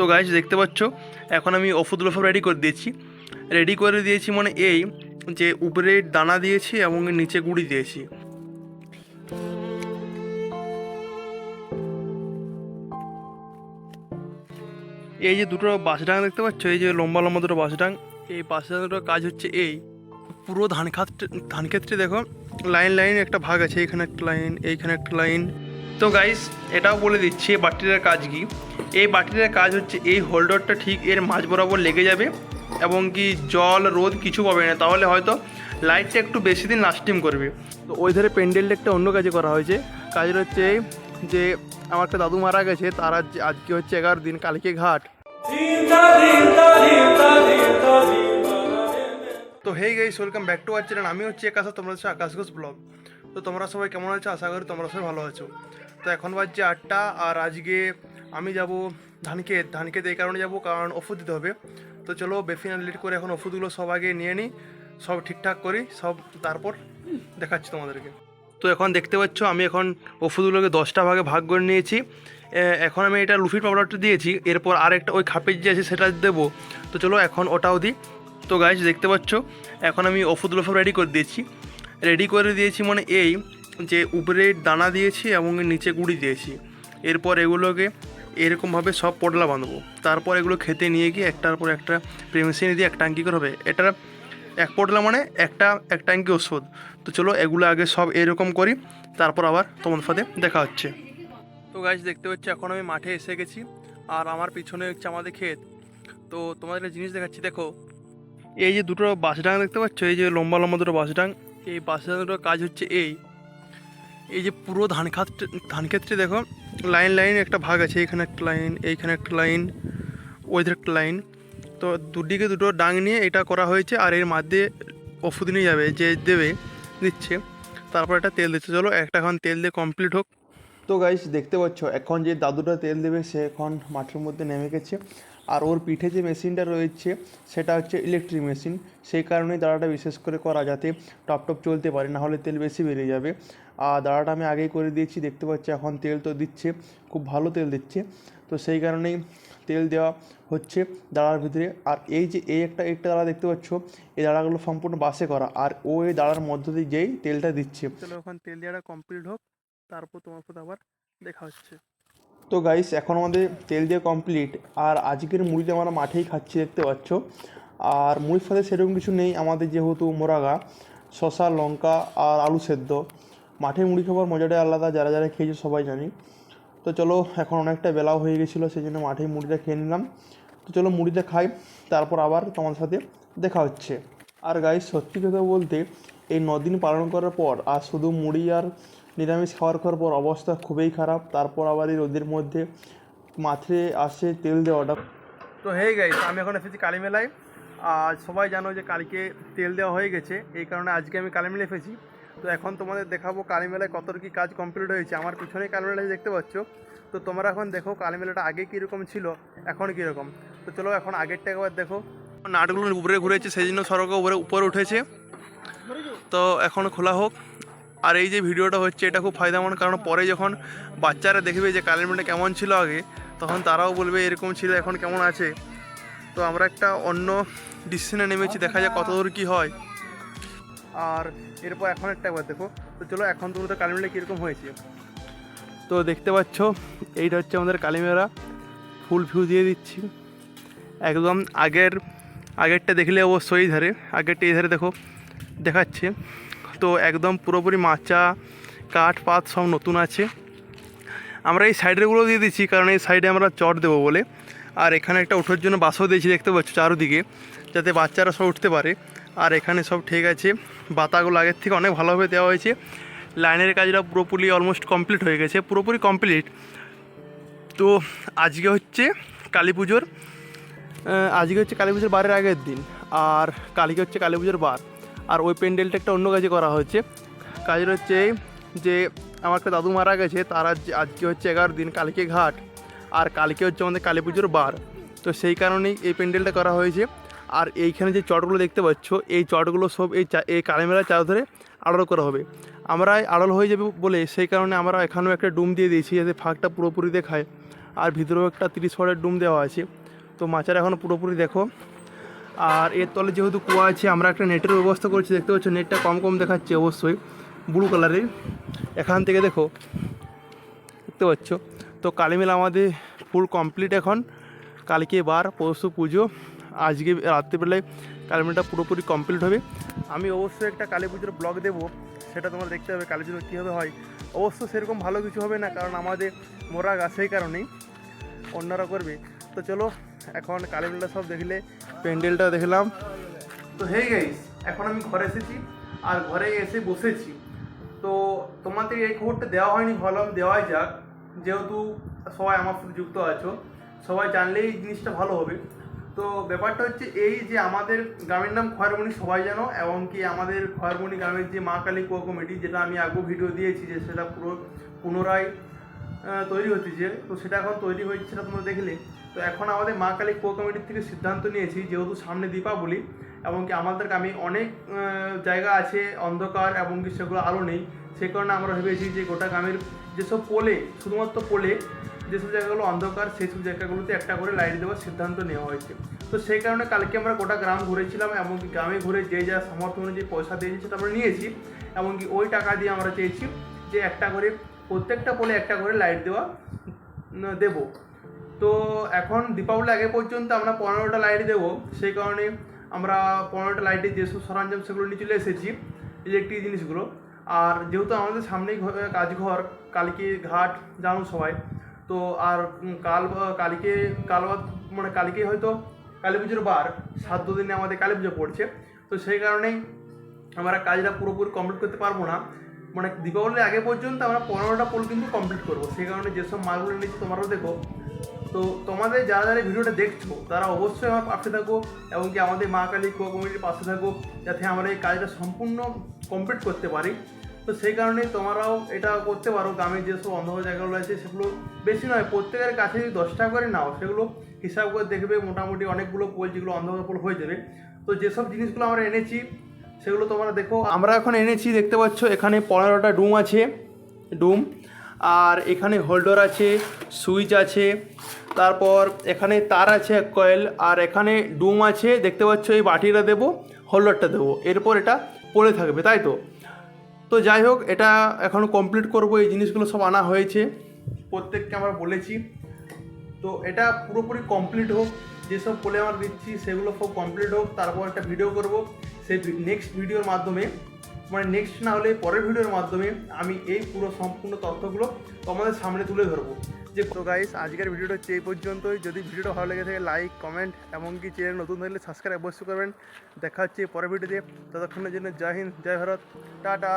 তো গাইজ দেখতে পাচ্ছ, এখন আমি ওষুধগুলো সব রেডি করে দিয়েছি। রেডি করে দিয়েছি মানে এই যে উপরে দানা দিয়েছি এবং নিচে গুঁড়ি দিয়েছি। এই যে দুটো বাঁশডাং দেখতে পাচ্ছ, এই যে লম্বা লম্বা দুটো বাঁশডাং এই বাঁশডাং দুটোর কাজ হচ্ছে এই। পুরো ধান খাত ধান ক্ষেত্রে দেখো, লাইন লাইন একটা ভাগ আছে, এখানে একটা লাইন, এইখানে একটা লাইন। তো গাইস এটাও বলে দিচ্ছি এই বাটিটার কাজ কি? এই বাটিটার কাজ হচ্ছে এই হোল্ডারটা ঠিক এর মাঝ বরাবর লেগে যাবে এবং কি জল, রোদ কিছু পাবে না। তাহলে হয়তো লাইটটা একটু বেশি দিন লাস্টিং করবে। তো ওই ধারে প্যান্ডেলটা একটা অন্য কাজে করা হয়েছে। কাজের হচ্ছে যে আমার একটা দাদু মারা গেছে, তার আজ আজকে হচ্ছে এগারো দিন, কালকে ঘাট। তো hey guys welcome back to our channel আমি হচ্ছে আকাশ আর তোমরা হচ্ছে আকাশ ঘোষ ব্লগ। তো তোমরা সবাই কেমন আছো? আশা করি তোমরা সবাই ভালো আছো। তো এখন বাজছে আটটা আর আজকে আমি যাব ধানক্ষেত ধানক্ষেত এই কারণে যাব, কারণ ওষুধ দিতে হবে। তো চলো বেশি না লেট করে এখন ওষুধগুলো সব আগে নিয়ে নিই, সব ঠিকঠাক করি, সব তারপর দেখাচ্ছি তোমাদেরকে। তো এখন দেখতে পাচ্ছ, আমি এখন ওষুধগুলোকে দশটা ভাগে ভাগ করে নিয়েছি। এখন আমি এটা লুফির পাউডারটা দিয়েছি, এরপর আরেকটা ওই খাপের যে আছে সেটা দেবো। তো চলো এখন ওটাও দিই। তো গাছ দেখতে পাচ্ছ, এখন আমি ওষুধগুলো সব রেডি করে দিয়েছি। রেডি করে দিয়েছি মানে এই যে উপরে দানা দিয়েছি এবং নিচে গুঁড়ি দিয়েছি। এরপর এগুলোকে এরকমভাবে সব পটলা বাঁধবো। তারপর এগুলো খেতে নিয়ে গিয়ে একটার পর একটা প্রেমেসিনি দিয়ে এক ট্যাঙ্কি করে হবে। এটা এক পটলা মানে একটা, এক ট্যাঙ্কি ওষুধ। তো চলো এগুলো আগে সব এরকম করি, তারপর আবার তোমার সাথে দেখা হচ্ছে। তো গাছ দেখতে পাচ্ছি, এখন আমি মাঠে এসে গেছি, আর আমার পিছনে হচ্ছে আমাদের ক্ষেত। তো তোমাদের জিনিস দেখাচ্ছি, দেখো। এই যে দুটো বাঁশডাং দেখতে পাচ্ছ, এই যে লম্বা লম্বা দুটো বাঁশডাং এই দুটোর কাজ হচ্ছে এই। এই যে পুরো ধান খাত ধান ক্ষেত্রে দেখো, লাইন লাইন একটা ভাগ আছে, এখানে একটা লাইন, এইখানে একটা লাইন, ওইধারে একটা লাইন। তো দুদিকে দুটো ডাং নিয়ে এটা করা হয়েছে আর এর মধ্যে ওষুধ নিয়ে যাবে, যে দেবে দিচ্ছে তারপর একটা তেল দিচ্ছে। চলো, একটা এখন তেল দিয়ে কমপ্লিট হোক। তো গাইস দেখতে পাচ্ছ, এখন যে দাদুটা তেল দেবে, সে এখন মাঠের মধ্যে নেমে গেছে। আর ওর পিঠে যে মেশিনটা রয়েছে, সেটা হচ্ছে ইলেকট্রিক মেশিন সেই কারণেই দাঁড়াটা বিশেষ করে করা যাতে টপ টপ চলতে পারে, না হলে তেল বেশি বেড়ে যাবে। আর দাঁড়াটা আমি আগেই করে দিয়েছি, দেখতে পাচ্ছি এখন তেল তো দিচ্ছে, খুব ভালো তেল দিচ্ছে। তো সেই কারণেই তেল দেওয়া হচ্ছে দাঁড়ার ভিতরে। আর এই যে, এই একটা একটা দাঁড়া দেখতে পাচ্ছ, এই দাঁড়াগুলো সম্পূর্ণ বাসে করা। আর ও এই দাঁড়ার মধ্য দিয়ে যেই তেলটা দিচ্ছে। চলো এখন তেল দেওয়াটা কমপ্লিট হোক, তারপর তোমার সাথে আবার দেখা হচ্ছে। তো গাইস এখন আমাদের তেল দিয়ে কমপ্লিট আর আজকের মুড়িটা আমরা মাঠেই খাচ্ছি, দেখতে পাচ্ছ। আর মুড়ির সাথে সেরকম কিছু নেই, আমাদের যেহেতু মোরাগা শশা লঙ্কা আর আলু সেদ্ধ। মাঠে মুড়ি খাবার মজাটাই আলাদা, যারা যারা খেয়েছে সবাই জানি। তো চলো, এখন অনেকটা বেলাও হয়ে গেছিল, সেই জন্য মাঠেই মুড়িটা খেয়ে নিলাম। তো চলো, মুড়িটা খাই, তারপর আবার তোমার সাথে দেখা হচ্ছে। আর গাইস সত্যি কথা বলতে, এই নদিন পালন করার পর, আর শুধু মুড়ি আর নিরামিষ খাওয়ার খাওয়ার পর অবস্থা খুবই খারাপ। তারপর আবার এই রোদের মধ্যে মাঠে আসে তেল দেওয়াটা। তো হয়ে গেছে আমি এখন এসেছি কালীমেলায়। আর সবাই জানো যে কালকে তেল দেওয়া হয়ে গেছে এই কারণে আজকে আমি কালী মেলায় এসেছি। তো এখন তোমাদের দেখাবো কালী মেলায় কত কি কাজ কমপ্লিট হয়েছে। আমার পিছনে কালী মেলায় দেখতে পাচ্ছ তো তোমরা এখন দেখো কালীমেলাটা আগে কীরকম ছিল এখন কীরকম। তো চলো এখন আগেরটা একবার দেখো। নাটগুলো উপরে ঘুরেছে সেই জন্য সড়ক উপরে উপরে উঠেছে। তো এখন খোলা হোক। আর এই যে ভিডিওটা হচ্ছে, এটা খুব ফায়দামন্দ, কারণ পরে যখন বাচ্চারা দেখবে যে কালী মেলাটা কেমন ছিল আগে, তখন তারাও বলবে এরকম ছিল, এখন কেমন আছে। তো আমরা একটা অন্য ডিসিশনে নেমেছি, দেখা যাক কত দূর কী হয়। আর এরপর এখন একটা একবার দেখো, তো চলো এখন তোমাদের কালীমেলা কীরকম হয়েছে। তো দেখতে পাচ্ছ, এইটা হচ্ছে আমাদের কালীমেলা ফুল ফিউ দিয়ে দিচ্ছি। একদম আগের, আগেরটা দেখলে অবশ্যই ধারে, আগেরটা এই ধারে দেখো, দেখাচ্ছে। তো একদম পুরোপুরি মাচা, কাঠ, পাত সব নতুন আছে। আমরা এই সাইডেরগুলো দিয়ে দিচ্ছি, কারণ এই সাইডে আমরা চট দেবো বলে। আর এখানে একটা ওঠার জন্য বাসও দিয়েছি, দেখতে পাচ্ছ চারদিকে, যাতে বাচ্চারা সব উঠতে পারে। আর এখানে সব ঠিক আছে, বাতাগুলো আগের থেকে অনেক ভালোভাবে দেওয়া হয়েছে। লাইনের কাজটা পুরোপুরি অলমোস্ট কমপ্লিট হয়ে গেছে, পুরোপুরি কমপ্লিট তো আজকে হচ্ছে কালী পুজোর আজকে হচ্ছে কালী পুজোর বারের আগের দিন। আর কালকে হচ্ছে কালী পুজোর বার। আর ওই প্যান্ডেলটা একটা অন্য কাজে করা হয়েছে। কাজের হচ্ছে যে আমার একটা দাদু মারা গেছে, তার আজ আজকে হচ্ছে এগারো দিন কালকে ঘাট, আর কালকে হচ্ছে আমাদের কালী পুজোর বার। তো সেই কারণেই এই প্যান্ডেলটা করা হয়েছে। আর এইখানে যে চটগুলো দেখতে পাচ্ছ, এই চটগুলো সব এই এই কালী মেলার চারধারে আড়াল করা হবে। আমরা আড়াল হয়ে যাবে বলে সেই কারণে আমরা এখানেও একটা ডুম দিয়ে দিয়েছি, যাতে ফাঁকটা পুরোপুরি দেখায়। আর ভিতরেও একটা তিরিশ ফটের ডুম দেওয়া আছে। তো মাচার এখন পুরোপুরি দেখো আর এর তলে যেহেতু কুয়া আছে, আমরা একটা নেটের ব্যবস্থা করছি, দেখতে পাচ্ছ, নেটটা কম কম দেখাচ্ছে অবশ্যই ব্লু কালারের এখান থেকে দেখো, দেখতে পাচ্ছ, তো কালী মেলা আমাদের ফুল কমপ্লিট এখন। কালকে বার, পরশু পুজো, আজকে রাত্রিবেলায় কালী মেলাটা পুরোপুরি কমপ্লিট হবে। আমি অবশ্যই একটা কালী পুজোর ব্লগ দেবো, সেটা তোমরা দেখতে হবে, কালী পুজোর কীভাবে হয়। অবশ্য সেরকম ভালো কিছু হবে না, কারণ আমাদের মোরা গাছ সেই কারণেই, অন্যরা করবে। তো চলো, এখন কালী মেলা সব দেখলে প্যান্ডেলটা দেখলাম। তো হেই গাইস, এখন আমি ঘরে এসেছি আর ঘরে এসে বসেছি। তো তোমাদের এই খবরটা দেওয়া হয়নি, ভাবলাম দেওয়াই যাক। যেহেতু সবাই আমার সাথে যুক্ত আছো, সবাই জানলেই জিনিসটা ভালো হবে। তো ব্যাপারটা হচ্ছে এই যে আমাদের গ্রামের নাম খয়েরমণি সবাই জানো, এবং কি আমাদের খয়েরমণি গ্রামের যে মা কালী কুয়া কমিটি যেটা আমি আগেও ভিডিও দিয়েছি যে সেটা পুরো পুনরায় তৈরি হতেছে তো সেটা এখন তৈরি হয়েছে সেটা তোমরা দেখলে। তো এখন আমাদের মা কালী কো কমিটির থেকে সিদ্ধান্ত নিয়েছি, যেহেতু সামনে দীপাবলি, এবং কি আমাদের গ্রামে অনেক জায়গা আছে, অন্ধকার এবং কি সেগুলো আলো নেই সেই কারণে আমরা ভেবেছি যে গোটা গ্রামের যেসব পোলে শুধুমাত্র পোলে যেসব জায়গাগুলো অন্ধকার, সেই সব জায়গাগুলোতে একটা করে লাইট দেওয়ার সিদ্ধান্ত নেওয়া হয়েছে। তো সেই কারণে কালকে আমরা গোটা গ্রাম ঘুরেছিলাম, এবং গ্রামে ঘুরে যে যা সামর্থ্য অনুযায়ী পয়সা দিয়েছি সেটা আমরা নিয়েছি এমনকি ওই টাকা দিয়ে আমরা চেয়েছি যে একটা করে, প্রত্যেকটা পোলে একটা করে লাইট দেওয়া দেবো। তো এখন দীপাবলি আগে পর্যন্ত আমরা পনেরোটা লাইট দেবো। সেই কারণে আমরা পনেরোটা লাইটের যেসব সরঞ্জাম সেগুলো নিয়ে চলে এসেছি ইলেকট্রিক জিনিসগুলো। আর যেহেতু আমাদের সামনেই কাজঘর, কালকে ঘাট জানো সবাই। তো আর কাল কালকে কালবাদ মানে কালকে হয়তো কালী পুজোর বার, সাত দিনে আমাদের কালী পুজো পড়ছে। তো সেই কারণেই আমরা কাজটা পুরোপুরি কমপ্লিট করতে পারব না। মানে দীপাবলির আগে পর্যন্ত আমরা পনেরোটা পোল কিন্তু কমপ্লিট করব। সেই কারণে যেসব মালগুলো নিচ্ছি তোমরাও দেখো তো তোমাদের যারা যারা ভিডিওটা দেখছ, তারা অবশ্যই আমার পাশে থাকো এবং কি আমাদের মা কালী কুয়া কমিটির পাশে থাকো যাতে আমরা এই কাজটা সম্পূর্ণ কমপ্লিট করতে পারি। তো সেই কারণে তোমরাও এটা করতে পারো। গ্রামের যেসব অন্ধকার জায়গাগুলো আছে, সেগুলো বেশি নয়, প্রত্যেকের কাছে যদি দশ টাকা করে নাও, সেগুলো হিসাব করে দেখবে মোটামুটি অনেকগুলো পোল, যেগুলো অন্ধকার পোল হয়ে যাবে। তো যেসব জিনিসগুলো আমরা এনেছি, সেগুলো তোমরা দেখো। আমরা এখন এনেছি, দেখতে পাচ্ছ, এখানে পনেরোটা ডুম আছে। ডুম আর এখানে হোল্ডার আছে, সুইচ আছে, তারপর এখানে তার আছে এক কয়েল, আর এখানে ডুম আছে, দেখতে পাচ্ছ এই বাটিটা দেবো, হোল্ডারটা দেবো, এরপর এটা পড়ে থাকবে, তাই তো? তো যাই হোক, এটা এখন কমপ্লিট করব, এই জিনিসগুলো সব আনা হয়েছে, প্রত্যেককে আমরা বলেছি। তো এটা পুরোপুরি কমপ্লিট হোক যেসব বলে আমার দিচ্ছি, সেগুলো সব কমপ্লিট হোক, তারপর একটা ভিডিও করব, সেই নেক্সট ভিডিওর মাধ্যমে মানে নেক্সট না হলে পরের ভিডিওর মাধ্যমে আমি এই পুরো সম্পূর্ণ তথ্যগুলো তোমাদের সামনে তুলে ধরবো। যে তো গাইস আজকের ভিডিওটা হচ্ছে এই পর্যন্তই। যদি ভিডিওটা ভালো লেগে থাকে লাইক কমেন্ট এমনকি চ্যানেল নতুন থাকলে সাবস্ক্রাইব অবশ্যই করবেন। দেখা হচ্ছে পরের ভিডিওতে ততক্ষণের জন্য জয় হিন্দ, জয় ভারত। টাটা।